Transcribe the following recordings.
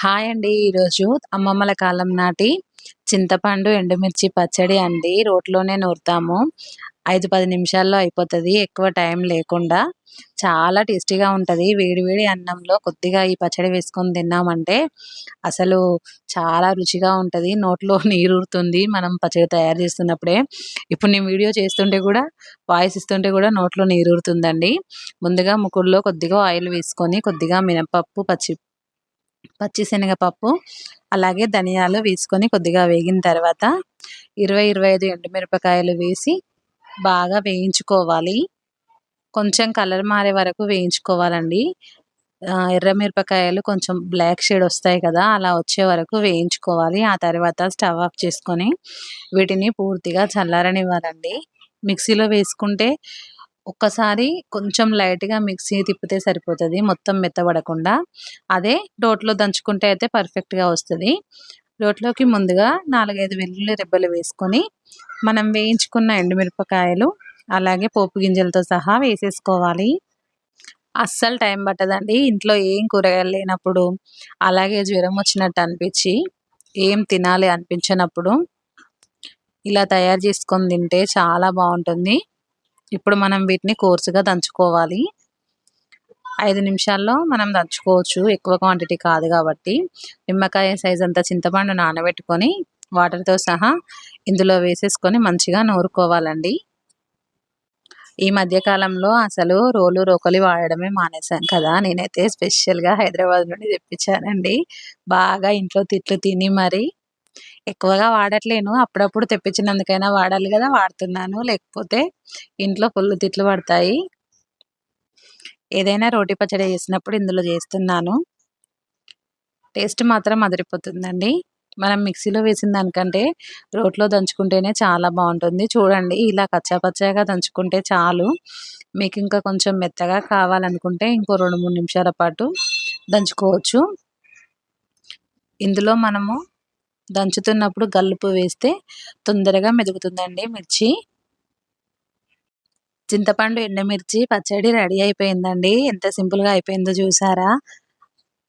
Hi అండి. ఈరోజు అమ్మమ్మల కాలం నాటి చింతపండు ఎండుమిర్చి పచ్చడి అండి. రోట్లోనే నూరుతాము. ఐదు పది నిమిషాల్లో అయిపోతుంది. ఎక్కువ టైం లేకుండా చాలా టేస్టీగా ఉంటుంది. వేడి వేడి అన్నంలో కొద్దిగా ఈ పచ్చడి వేసుకొని తిన్నామంటే అసలు చాలా రుచిగా ఉంటుంది. నోట్లో నీరుతుంది మనం పచ్చడి తయారు చేస్తున్నప్పుడే. ఇప్పుడు నేను వీడియో చేస్తుంటే కూడా వాయిస్ ఇస్తుంటే కూడా నోట్లో నీరుతుందండి ముందుగా ముకుడులో కొద్దిగా ఆయిల్ వేసుకొని కొద్దిగా మినపప్పు పచ్చి పచ్చిశనగపప్పు అలాగే ధనియాలు వేసుకొని కొద్దిగా వేగిన తర్వాత ఇరవై ఇరవై ఐదు ఎండుమిరపకాయలు వేసి బాగా వేయించుకోవాలి. కొంచెం కలర్ మారే వరకు వేయించుకోవాలండి. ఎర్రమిరపకాయలు కొంచెం బ్లాక్ షేడ్ వస్తాయి కదా అలా వచ్చే వరకు వేయించుకోవాలి. ఆ తర్వాత స్టవ్ ఆఫ్ చేసుకొని వీటిని పూర్తిగా చల్లారనివ్వాలండి. మిక్సీలో వేసుకుంటే ఒక్కసారి కొంచెం లైట్గా మిక్సీ తిప్పితే సరిపోతుంది. మొత్తం మెత్తబడకుండా. అదే రోట్లో దంచుకుంటే అయితే పర్ఫెక్ట్గా వస్తుంది. రోట్లోకి ముందుగా నాలుగైదు వెల్లుల్లి రెబ్బలు వేసుకొని మనం వేయించుకున్న ఎండుమిరపకాయలు అలాగే పోపు గింజలతో సహా వేసేసుకోవాలి. అస్సలు టైం పట్టదండి. ఇంట్లో ఏం కూరగాయలు లేనప్పుడు అలాగే జ్వరం వచ్చినట్టు అనిపించి ఏం తినాలి అనిపించినప్పుడు ఇలా తయారు చేసుకొని తింటే చాలా బాగుంటుంది. ఇప్పుడు మనం వీటిని కోర్సుగా దంచుకోవాలి. ఐదు నిమిషాల్లో మనం దంచుకోవచ్చు. ఎక్కువ క్వాంటిటీ కాదు కాబట్టి. నిమ్మకాయ సైజ్ అంతా చింతపండు నానబెట్టుకొని వాటర్తో సహా ఇందులో వేసేసుకొని మంచిగా నూరుకోవాలండి. ఈ మధ్యకాలంలో అసలు రోలు రోకలి వాడడమే మానేశాను కదా. నేనైతే స్పెషల్గా హైదరాబాద్ నుండి తెప్పించానండి. బాగా ఇంట్లో తిట్లు తిని మరి ఎక్కువగా వాడట్లేను. అప్పుడప్పుడు తెప్పించినందుకైనా వాడాలి కదా వాడుతున్నాను. లేకపోతే ఇంట్లో పుల్లు తిట్లు పడతాయి. ఏదైనా రోటి పచ్చడి చేసినప్పుడు ఇందులో చేస్తున్నాను. టేస్ట్ మాత్రం అదిరిపోతుందండి. మనం మిక్సీలో వేసిన దానికంటే రోట్లో దంచుకుంటేనే చాలా బాగుంటుంది. చూడండి ఇలా కచ్చాపచ్చాగా దంచుకుంటే చాలు. మీకు ఇంకా కొంచెం మెత్తగా కావాలనుకుంటే ఇంకో రెండు మూడు నిమిషాల పాటు దంచుకోవచ్చు. ఇందులో మనము దంచుతున్నప్పుడు గల్లుపు వేస్తే తొందరగా మెదుగుతుందండి మిర్చి. చింతపండు ఎండమిర్చి పచ్చడి రెడీ అయిపోయిందండి. ఎంత సింపుల్గా అయిపోయిందో చూసారా?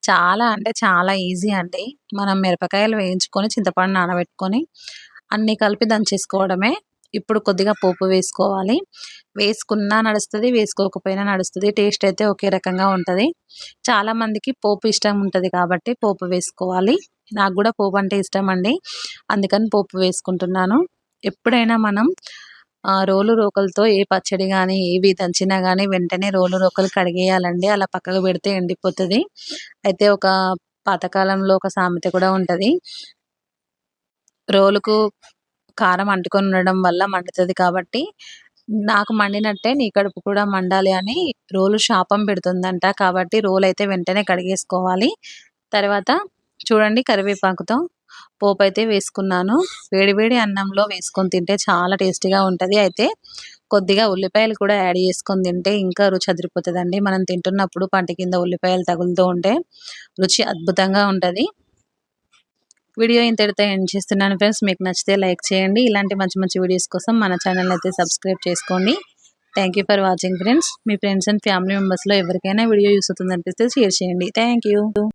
చాలా అంటే చాలా ఈజీ అండి. మనం మిరపకాయలు వేయించుకొని చింతపండు నానబెట్టుకొని అన్నీ కలిపి దంచేసుకోవడమే. ఇప్పుడు కొద్దిగా పోపు వేసుకోవాలి. వేసుకున్నా నడుస్తుంది వేసుకోకపోయినా నడుస్తుంది. టేస్ట్ అయితే ఒకే రకంగా ఉంటుంది. చాలామందికి పోపు ఇష్టం ఉంటుంది కాబట్టి పోపు వేసుకోవాలి. నాకు కూడా పోపు అంటే ఇష్టం అండి అందుకని పోపు వేసుకుంటున్నాను. ఎప్పుడైనా మనం రోలు రోకలతో ఏ పచ్చడి కానీ ఏవి దంచినా కానీ వెంటనే రోలు రోకలు కడిగేయాలండి. అలా పక్కకు పెడితే ఎండిపోతుంది. అయితే ఒక పాతకాలంలో ఒక సామెత కూడా ఉంటుంది. రోలుకు కారం అంటుకొని ఉండడం వల్ల మండుతుంది కాబట్టి నాకు మండినట్టే నీ కడుపు కూడా మండాలి అని రోలు శాపం పెడుతుందంట. కాబట్టి రోలు అయితే వెంటనే కడిగేసుకోవాలి. తర్వాత చూడండి కరివేపాకుతో పోపు అయితే వేసుకున్నాను వేడివేడి అన్నంలో వేసుకొని తింటే చాలా టేస్టీగా ఉంటుంది. అయితే కొద్దిగా ఉల్లిపాయలు కూడా యాడ్ చేసుకొని తింటే ఇంకా రుచి అదిరిపోతుందండి. మనం తింటున్నప్పుడు పంట కింద ఉల్లిపాయలు తగులుతూ ఉంటే రుచి అద్భుతంగా ఉంటుంది. వీడియో ఇంతటితో ఎండ్ చేస్తున్నాను ఫ్రెండ్స్. మీకు నచ్చితే లైక్ చేయండి. ఇలాంటి మంచి మంచి వీడియోస్ కోసం మన ఛానల్ అయితే సబ్స్క్రైబ్ చేసుకోండి. Thank for watching friends. Me friends and family మెంబర్స్లో ఎవరికైనా వీడియో యూస్ అవుతుంది అనిపిస్తే షేర్ చేయండి. థ్యాంక్